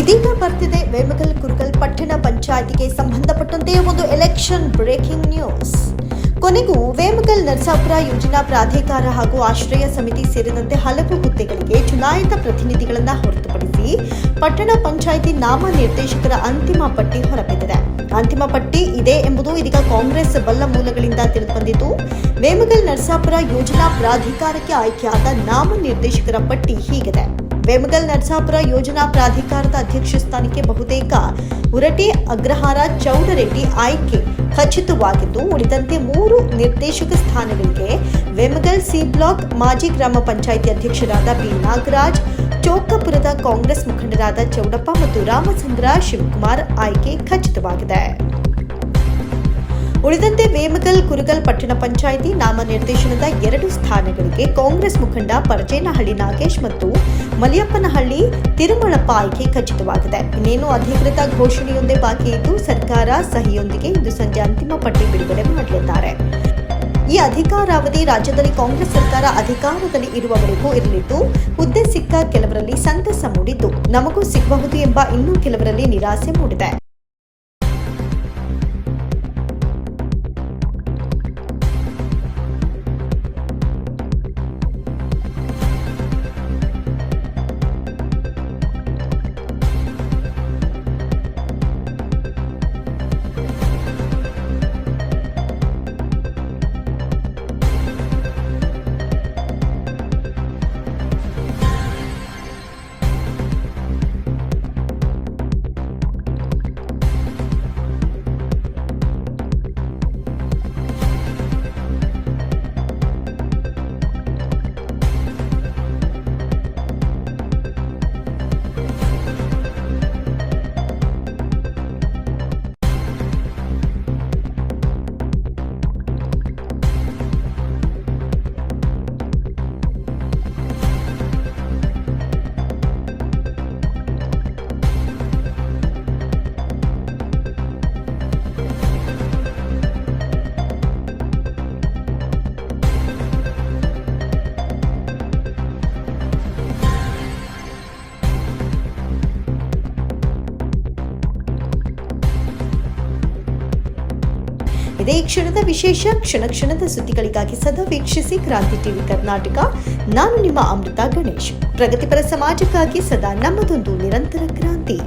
ಇದೀಗ ಬರ್ತಿದೆ ವೇಮಗಲ್ ಕುರುಗಲ್ ಪಟ್ಟಣ ಪಂಚಾಯತಿಗೆ ಸಂಬಂಧಪಟ್ಟಂತೆ ಒಂದು ಎಲೆಕ್ಷನ್ ಬ್ರೇಕಿಂಗ್ ನ್ಯೂಸ್ ಕೊನೆಗೂ ವೇಮಗಲ್ ನರಸಾಪುರ ಯೋಜನಾ ಪ್ರಾಧಿಕಾರ ಹಾಗೂ ಆಶ್ರಯ ಸಮಿತಿ ಸೇರಿದಂತೆ ಹಲವು ಹುದ್ದೆಗಳಿಗೆ ಚುನಾಯಿತ ಪ್ರತಿನಿಧಿಗಳನ್ನು ಹೊರತುಪಡಿಸಿ ಪಟ್ಟಣ ಪಂಚಾಯಿತಿ ನಾಮ ನಿರ್ದೇಶಕರ ಅಂತಿಮ ಪಟ್ಟಿ ಹೊರಬಿದ್ದಿದೆ. ಅಂತಿಮ ಪಟ್ಟಿ ಇದೆ ಎಂಬುದು ಇದೀಗ ಕಾಂಗ್ರೆಸ್ ಬಲ್ಲ ಮೂಲಗಳಿಂದ ತಿಳಿದುಬಂದಿದ್ದು, ವೇಮಗಲ್ ನರಸಾಪುರ ಯೋಜನಾ ಪ್ರಾಧಿಕಾರಕ್ಕೆ ಆಯ್ಕೆಯಾದ ನಾಮ ನಿರ್ದೇಶಕರ ಪಟ್ಟಿ ಹೀಗಿದೆ. ವೇಮಗಲ್ ನರಸಾಪುರ ಯೋಜನಾ ಪ್ರಾಧಿಕಾರದ ಅಧ್ಯಕ್ಷ ಸ್ಥಾನಕ್ಕೆ ಬಹುತೇಕ ಉರಟಿ ಅಗ್ರಹಾರ ಚೌಡರೆಡ್ಡಿ ಆಯ್ಕೆ ಖಚಿತವಾಗಿದ್ದು, ಉಳಿದಂತೆ ಮೂರು ನಿರ್ದೇಶಕ ಸ್ಥಾನಗಳಿಗೆ ವೇಮಗಲ್ ಸಿ ಬ್ಲಾಕ್ ಮಾಜಿ ಗ್ರಾಮ ಪಂಚಾಯಿತಿ ಅಧ್ಯಕ್ಷರಾದ ಬಿ ನಾಗರಾಜ್, ಚೌಕಪುರದ ಕಾಂಗ್ರೆಸ್ ಮುಖಂಡರಾದ ಚೌಡಪ್ಪ ಮತ್ತು ರಾಮಚಂದ್ರ ಶಿವಕುಮಾರ್ ಆಯ್ಕೆ ಖಚಿತವಾಗಿದೆ. ಉಳಿದಂತೆ ವೇಮಗಲ್, ಕುರುಗಲ್, ಪಟ್ಟಣ ಪಂಚಾಯಿತಿ ನಾಮನಿರ್ದೇಶನದ ಎರಡು ಸ್ಥಾನಗಳಿಗೆ ಕಾಂಗ್ರೆಸ್ ಮುಖಂಡ ಪರಚೇನಹಳ್ಳಿ ನಾಗೇಶ್ ಮತ್ತು ಮಲಿಯಪ್ಪನಹಳ್ಳಿ ತಿರುಮಳಪ್ಪ ಆಯ್ಕೆ ಖಚಿತವಾಗಿದೆ. ಇನ್ನೇನು ಅಧಿಕೃತ ಘೋಷಣೆಯೊಂದೇ ಬಾಕಿ ಇದ್ದು, ಸರ್ಕಾರ ಸಹಿಯೊಂದಿಗೆ ಇಂದು ಸಂಜೆ ಅಂತಿಮ ಪಟ್ಟಿ ಬಿಡುಗಡೆ ಮಾಡಲಿದ್ದಾರೆ. ಈ ಅಧಿಕಾರಾವಧಿ ರಾಜ್ಯದಲ್ಲಿ ಕಾಂಗ್ರೆಸ್ ಸರ್ಕಾರ ಅಧಿಕಾರದಲ್ಲಿ ಇರುವವರೆಗೂ ಇರಲಿದ್ದು, ಹುದ್ದೆ ಸಿಕ್ಕ ಕೆಲವರಲ್ಲಿ ಸಂತಸ ಮೂಡಿದ್ದು, ನಮಗೂ ಸಿಗಬಹುದು ಎಂಬ ಇನ್ನೂ ಕೆಲವರಲ್ಲಿ ನಿರಾಸೆ ಮೂಡಿದೆ. ಈ ಕ್ಷಣದ ವಿಶೇಷ, ಕ್ಷಣ ಕ್ಷಣದ ಸುದ್ದಿಗಳಿಗಾಗಿ ಸದಾ ವೀಕ್ಷಿಸಿ ಕ್ರಾಂತಿ ಟಿವಿ ಕರ್ನಾಟಕ. ನಾನು ನಿಮ್ಮ ಅಮೃತ ಗಣೇಶ್. ಪ್ರಗತಿಪರ ಸಮಾಜಕ್ಕಾಗಿ ಸದಾ ನಮ್ಮದೊಂದು ನಿರಂತರ ಕ್ರಾಂತಿ.